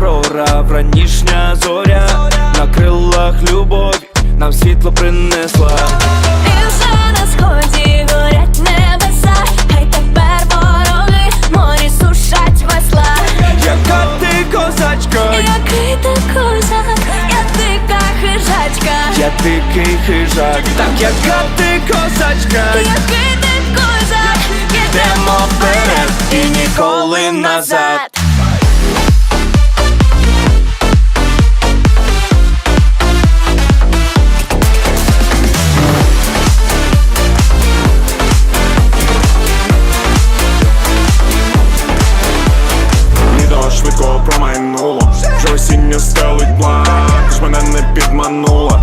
прорав ранішня зоря. На крилах любові. Нам світло принесла. І вже козачка, який ти козак, я хижачка, я дикий хижак, так яка ти козачка, який ти козак, ідемо вперед і ніколи назад. I know